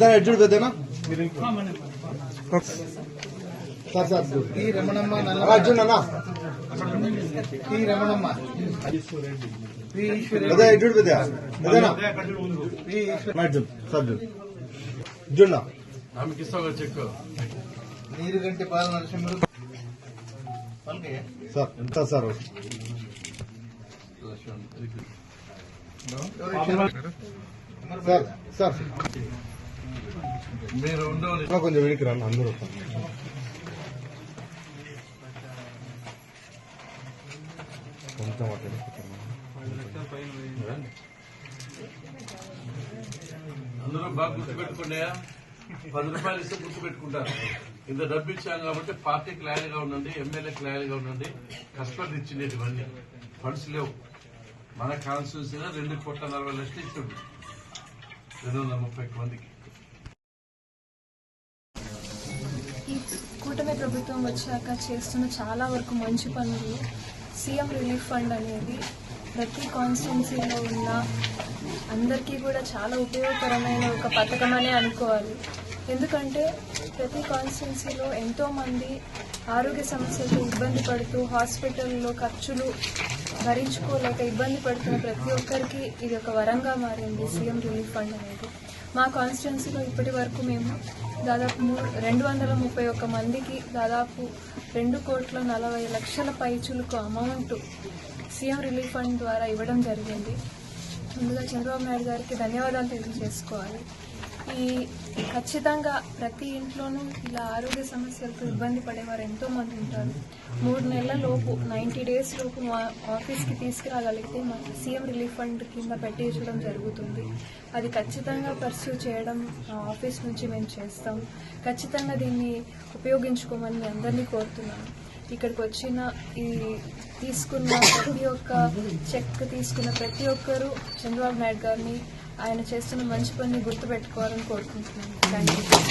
దాని ఎడ్జుడు పెద్దనా sir sir ఈ రమణమ్మ నల్ల అర్జున్ అన్న ఈ రమణమ్మ పి ఈశ్వరి పెద్ద ఎడ్జుడు పెద్ద పెద్దనా పి ఈశ్వరి అర్జున్ సార్ అర్జున్ జున్నా ఆమెకి ఇస్తావు చెక్ నీరుగంటి బాల నరసింహుడు పలికే sir sir sir sir sir మీరు కొంచెం వెనక్కి రండి అందరూ రండి. అందరూ బాగా గుర్తుపెట్టుకున్నాయా పది రూపాయలు ఇస్తే గుర్తుపెట్టుకుంటారు. ఇంత డబ్బు ఇచ్చాం కాబట్టి పార్టీకి లాయల్గా ఉండండి ఎమ్మెల్యేకి లాయల్గా ఉండండి. కష్టపడి ఇచ్చినవి ఇవన్నీ. ఫండ్స్ లేవు. మన కాన్స్టిట్యూన్సీలో రెండు కోట్ల నలభై లక్షలు ఇచ్చిండు రెండు వందల ముప్పై మందికి. కూటమి ప్రభుత్వం వచ్చాక చేస్తున్న చాలా వరకు మంచి పనులు. సీఎం రిలీఫ్ ఫండ్ అనేది ప్రతి కాన్స్టిట్యున్సీలో ఉన్న అందరికీ కూడా చాలా ఉపయోగకరమైన ఒక పథకం అనే అనుకోవాలి. ఎందుకంటే ప్రతి కాన్స్టిట్యున్సీలో ఎంతోమంది ఆరోగ్య సమస్యలతో ఇబ్బంది పడుతూ హాస్పిటల్లో ఖర్చులు భరించుకోలేక ఇబ్బంది పడుతున్న ప్రతి ఒక్కరికి ఇది ఒక వరంగా మారింది సీఎం రిలీఫ్ ఫండ్ అనేది. మా కాన్స్టిట్యున్సీలో ఇప్పటి వరకు మేము దాదాపు మూడు రెండు వందల ముప్పై ఒక్క మందికి దాదాపు రెండు కోట్ల నలభై లక్షల పైచులకు అమౌంట్ సీఎం రిలీఫ్ ఫండ్ ద్వారా ఇవ్వడం జరిగింది. ముందుగా చంద్రబాబు నాయుడు గారికి ధన్యవాదాలు తెలియజేసుకోవాలి. ఈ ఖచ్చితంగా ప్రతి ఇంట్లోనూ ఇలా ఆరోగ్య సమస్యలతో ఇబ్బంది పడేవారు ఎంతో మంది ఉంటారు. మూడు నెలల లోపు నైంటీ డేస్ లోపు మా ఆఫీస్కి తీసుకురాగలిగితే మా సీఎం రిలీఫ్ ఫండ్ కింద పెట్టించడం జరుగుతుంది. అది ఖచ్చితంగా పర్సూ చేయడం మా ఆఫీస్ నుంచి మేము చేస్తాం. ఖచ్చితంగా దీన్ని ఉపయోగించుకోమని మీ అందరినీ కోరుతున్నాను. ఇక్కడికి వచ్చిన ఈ తీసుకున్న ప్రతి ఒక్క చెక్ తీసుకున్న ప్రతి ఒక్కరూ చంద్రబాబు నాయుడు గారిని ఆయన చేస్తున్న మంచి పని గుర్తుపెట్టుకోవాలని కోరుకుంటున్నాను. Thank you